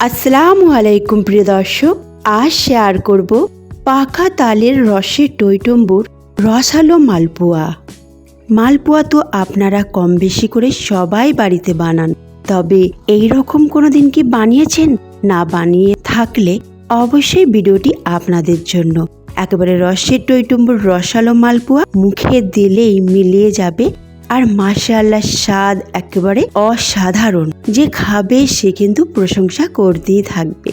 আসসালামু আলাইকুম প্রিয় দর্শক, আজ শেয়ার করব পাকা তালের রসের টইটম্বুর রসালো মালপোয়া। মালপোয়া তো আপনারা কম বেশি করে সবাই বাড়িতে বানান, তবে এই রকম কোনো দিন কি বানিয়েছেন? না বানিয়ে থাকলে অবশ্যই ভিডিওটি আপনাদের জন্য। একেবারে রসের টইটম্বুর রসালো মালপোয়া মুখে দিলেই মিলিয়ে যাবে আর মাশাআল্লাহ স্বাদ একেবারে অসাধারণ। যে খাবে সে কিন্তু প্রশংসা করতেই থাকবে।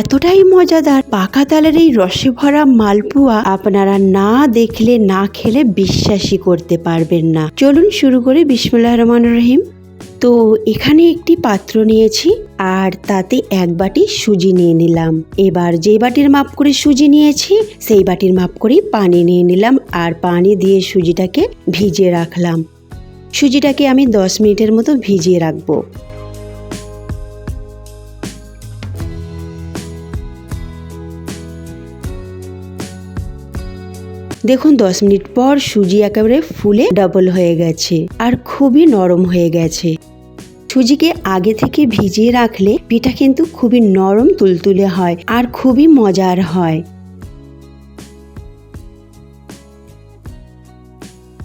এতটাই মজাদার পাকা তালের এই রসে ভরা মালপুয়া আপনারা না দেখলে, না খেলে বিশ্বাসই করতে পারবেন না। চলুন শুরু করে বিসমুল্লাহ রহমান রহিম। তো এখানে একটি পাত্র নিয়েছি আর তাতে এক বাটি সুজি নিয়ে নিলাম। এবার যে বাটির মাপ করে সুজি নিয়েছি, সেই বাটির মাপ করেই পানি নিয়ে নিলাম আর পানি দিয়ে সুজিটাকে ভিজে রাখলাম। সুজিটাকে আমি দশ মিনিটের মতো ভিজিয়ে রাখব। দেখুন, দশ মিনিট পর সুজি একেবারে ফুলে ডাবল হয়ে গেছে আর খুবই নরম হয়ে গেছে। সুজিকে আগে থেকে ভিজিয়ে রাখলে পিঠা কিন্তু খুবই নরম তুলতুলে হয় আর খুবই মজার হয়।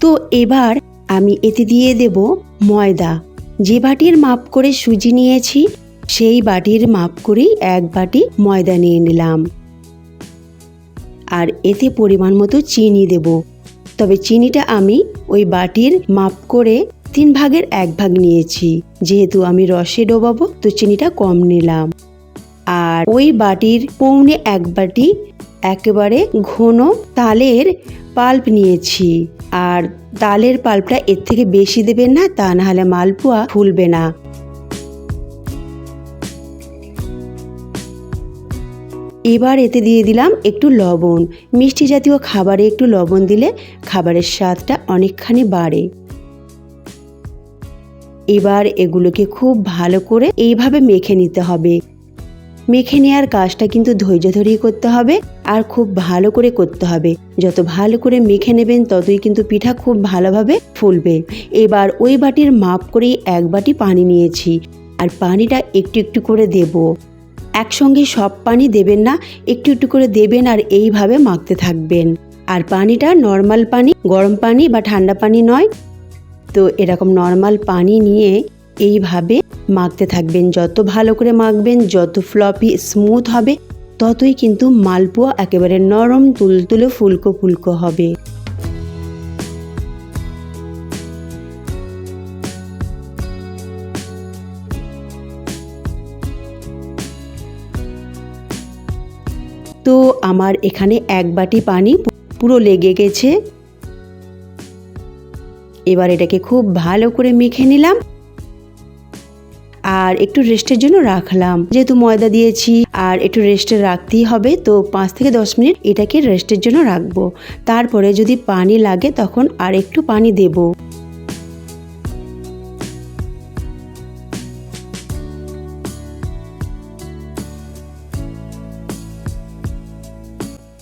তো এবার আমি এতে দিয়ে দেব ময়দা। যে বাটির মাপ করে সুজি নিয়েছি, সেই বাটির মাপ করেই এক বাটি ময়দা নিয়ে নিলাম। আর এতে পরিমাণ মতো চিনি দেব। তবে চিনিটা আমি ওই বাটির মাপ করে তিন ভাগের এক ভাগ নিয়েছি। যেহেতু আমি রসে ডোবাবো, তো চিনিটা কম নিলাম। আর ওই বাটির পৌনে এক বাটি একেবারে ঘন তালের পাল্প নিয়েছি। আর তালের পাল্পটা এর থেকে বেশি দেবেন না, তা না হলে মালপোয়া ফুলবে না। এবার এতে দিয়ে দিলাম একটু লবণ। মিষ্টি জাতীয় খাবারে একটু লবণ দিলে খাবারের স্বাদটা অনেকখানি বাড়ে। এবার এগুলোকে খুব ভালো করে এইভাবে মেখে নিতে হবে। মেখে নেওয়ার কাজটা কিন্তু ধৈর্য ধরেই করতে হবে আর খুব ভালো করে করতে হবে। যত ভালো করে মেখে নেবেন, ততই কিন্তু পিঠা খুব ভালোভাবে ফুলবে। এবার ওই বাটির মাপ করেই এক বাটি পানি নিয়েছি আর পানিটা একটু একটু করে দেবো। একসঙ্গে সব পানি দেবেন না, একটু একটু করে দেবেন আর এইভাবে মাখতে থাকবেন। আর পানিটা নর্মাল পানি, গরম পানি বা ঠান্ডা পানি নয়। তো এরকম নর্মাল পানি নিয়ে এইভাবে মাখতে থাকবেন। যত ভালো করে মাখবেন, যত ফ্লপি স্মুথ হবে, ততই কিন্তু মালপোয়া একেবারে নরম তুলতুলে ফুলকো ফুলকো হবে। তো আমার এখানে এক বাটি পানি পুরো লেগে গেছে। এবার এটাকে খুব ভালো করে মেখে নিলাম। আর একটু রেস্টের জন্য রাখলাম। যেহেতু ময়দা দিয়েছি আর একটু রেস্টে রাখতেই হবে, তো পাঁচ থেকে দশ মিনিট এটাকে রেস্টের জন্য রাখব। তারপরে যদি পানি লাগে তখন আর একটু পানি দেবো।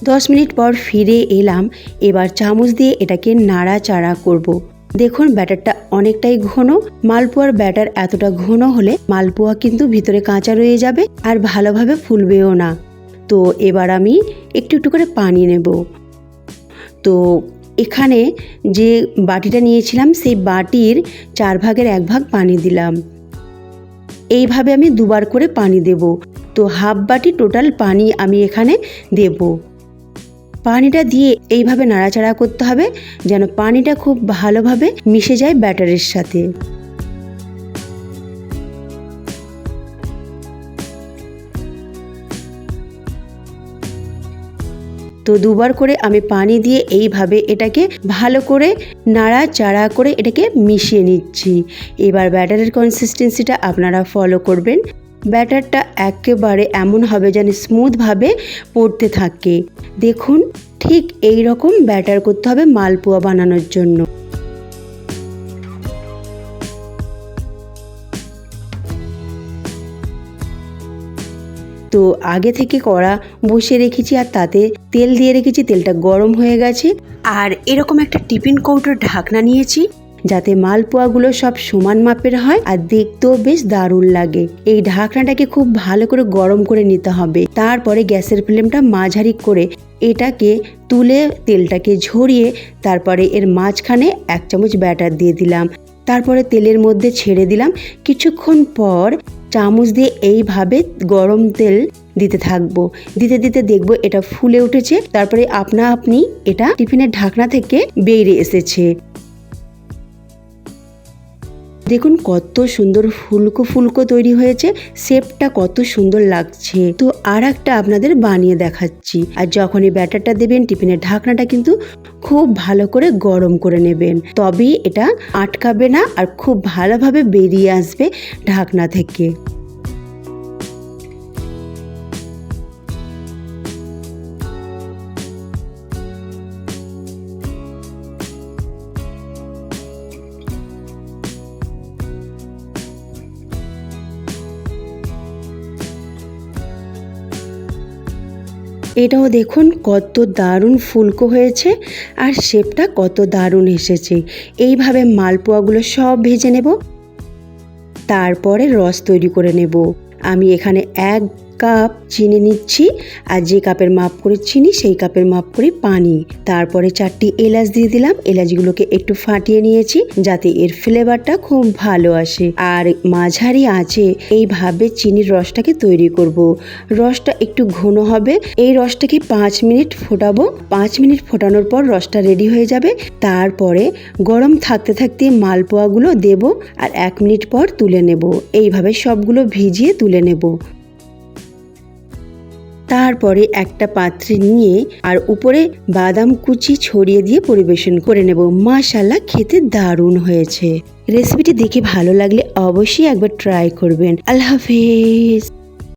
দশ মিনিট পর ফিরে এলাম। এবার চামচ দিয়ে এটাকে নাড়াচাড়া করব। দেখুন, ব্যাটারটা অনেকটাই ঘন। মালপোয়ার ব্যাটার এতটা ঘন হলে মালপোয়া কিন্তু ভিতরে কাঁচা রয়ে যাবে আর ভালোভাবে ফুলবেও না। তো এবার আমি একটু একটু করে পানি নেব। তো এখানে যে বাটিটা নিয়েছিলাম, সেই বাটির চার ভাগের এক ভাগ পানি দিলাম। এইভাবে আমি দুবার করে পানি দেব। তো হাফ বাটি টোটাল পানি আমি এখানে দেবো। পানিটা দিয়ে এইভাবে নাড়াচাড়া করতে হবে যেন পানিটা খুব ভালোভাবে মিশে যায় ব্যাটারের সাথে। তো দুবার করে আমি পানি দিয়ে এইভাবে এটাকে ভালো করে নাড়া চাড়া করে এটাকে মিশিয়ে নিচ্ছি। এবার ব্যাটারের কনসিস্টেন্সিটা আপনারা ফলো করবেন। ব্যাটারটা একেবারে এমন হবে যেন স্মুথভাবে পড়তে থাকে। দেখুন, ঠিক এই রকম ব্যাটার করতে হবে মালপোয়া বানানোর জন্য। তো আগে থেকে কড়া বসে রেখেছি আর তাতে তেল দিয়ে রেখেছি, তেলটা গরম হয়ে গেছে। আর এরকম একটা টিফিন কৌটোর ঢাকনা নিয়েছি। যাতে মালপোয়াগুলো সব সমান মাপের হয় আর দেখতেও বেশ দারুণ লাগে। এই ঢাকনাটাকে খুব ভালো করে গরম করে নিতে হবে। তারপরে গ্যাসের ফ্লেমটা মাঝারি করে এটাকে তুলে তেলটাকে ঝরিয়ে তারপরে এর মাঝখানে এক চামচ ব্যাটার দিয়ে দিলাম। তারপরে তেলের মধ্যে ছেড়ে দিলাম। কিছুক্ষণ পর চামচ দিয়ে এইভাবে গরম তেল দিতে থাকব। দিতে দিতে দেখব এটা ফুলে উঠেছে। তারপরে আপনা আপনি এটা টিফিনের ঢাকনা থেকে বেরিয়ে এসেছে। দেখুন কত সুন্দর ফুলকো ফুলকো তৈরি হয়েছে, শেপটা কত সুন্দর লাগছে। তো আর একটা আপনাদের বানিয়ে দেখাচ্ছি। আর যখন এই ব্যাটারটা দেবেন, টিফিনের ঢাকনাটা কিন্তু খুব ভালো করে গরম করে নেবেন। তবেই এটা আটকাবে না আর খুব ভালোভাবে বেরিয়ে আসবে ঢাকনা থেকে। এটাও দেখুন, কত দারুণ ফুলকো হয়েছে আর শেপটা কত দারুণ এসেছে। এইভাবে মালপোয়াগুলো সব ভেজে নেব, তারপরে রস তৈরি করে নেব। আমি এখানে এক কাপ চিনি নিচ্ছি আর যে কাপের মাপ করে চিনি, সেই কাপের মাপ করে পানি। তারপরে চারটি এলাচ দিয়ে দিলাম। এলাচগুলোকে একটু ফাটিয়ে নিয়েছি যাতে এর ফ্লেভারটা খুব ভালো আসে। আর মাঝারি আঁচে এইভাবে চিনির রসটাকে তৈরি করব। রসটা একটু ঘন হবে। এই রসটাকে পাঁচ মিনিট ফোটাবো। পাঁচ মিনিট ফোটানোর পর রসটা রেডি হয়ে যাবে। তারপরে গরম থাকতে থাকতে মালপোয়াগুলো দেব আর এক মিনিট পর তুলে নেব। এইভাবে সবগুলো ভিজিয়ে তুলে নেব। তারপরে একটা পাত্রে নিয়ে আর উপরে বাদাম কুচি ছড়িয়ে দিয়ে পরিবেশন করে নেব। মাশাল্লাহ খেতে দারুণ হয়েছে। রেসিপিটি দেখে ভালো লাগলে অবশ্যই একবার ট্রাই করবেন। আল্লাহ হাফেজ।